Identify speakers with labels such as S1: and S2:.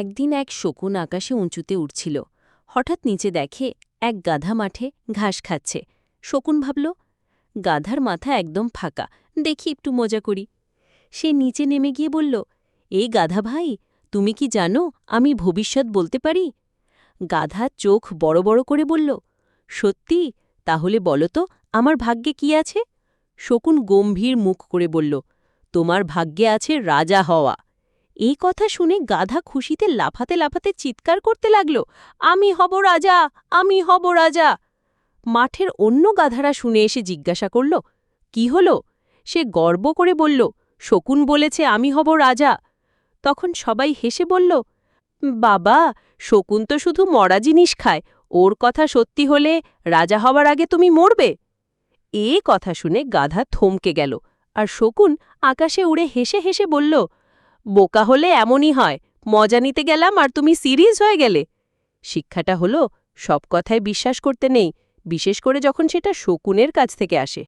S1: একদিন এক শকুন আকাশে উঁচুতে উঠছিল। হঠাৎ নিচে দেখে এক গাধা মাঠে ঘাস খাচ্ছে। শকুন ভাবল, গাধার মাথা একদম ফাঁকা, দেখি একটু মজা করি। সে নিচে নেমে গিয়ে বলল এই গাধা ভাই, তুমি কি জানো আমি ভবিষ্যৎ বলতে পারি? গাধা চোখ বড় বড় করে বলল, সত্যি? তাহলে বলো তো, আমার ভাগ্যে কি আছে? শকুন গম্ভীর মুখ করে বলল, তোমার ভাগ্যে আছে রাজা হওয়া। এই কথা শুনে গাধা খুশিতে লাফাতে লাফাতে চিৎকার করতে লাগল, আমি হব রাজা, আমি হব রাজা! মাঠের অন্য গাধারা শুনে এসে জিজ্ঞাসা করল, কি হল? সে গর্ব করে বলল, শকুন বলেছে আমি হব রাজা। তখন সবাই হেসে বলল, বাবা, শকুন তো শুধু মরা জিনিস খায়, ওর কথা সত্যি হলে রাজা হবার আগে তুমি মরবে! এ কথা শুনে গাধা থমকে গেল, আর শকুন আকাশে উড়ে হেসে হেসে বলল বোকা হলে এমনই হয়, মজা নিতে গেলাম আর তুমি সিরিজ হয়ে গেলে। শিক্ষাটা হলো, সব কথায় বিশ্বাস করতে নেই, বিশেষ করে যখন সেটা শকুনের কাছ থেকে আসে।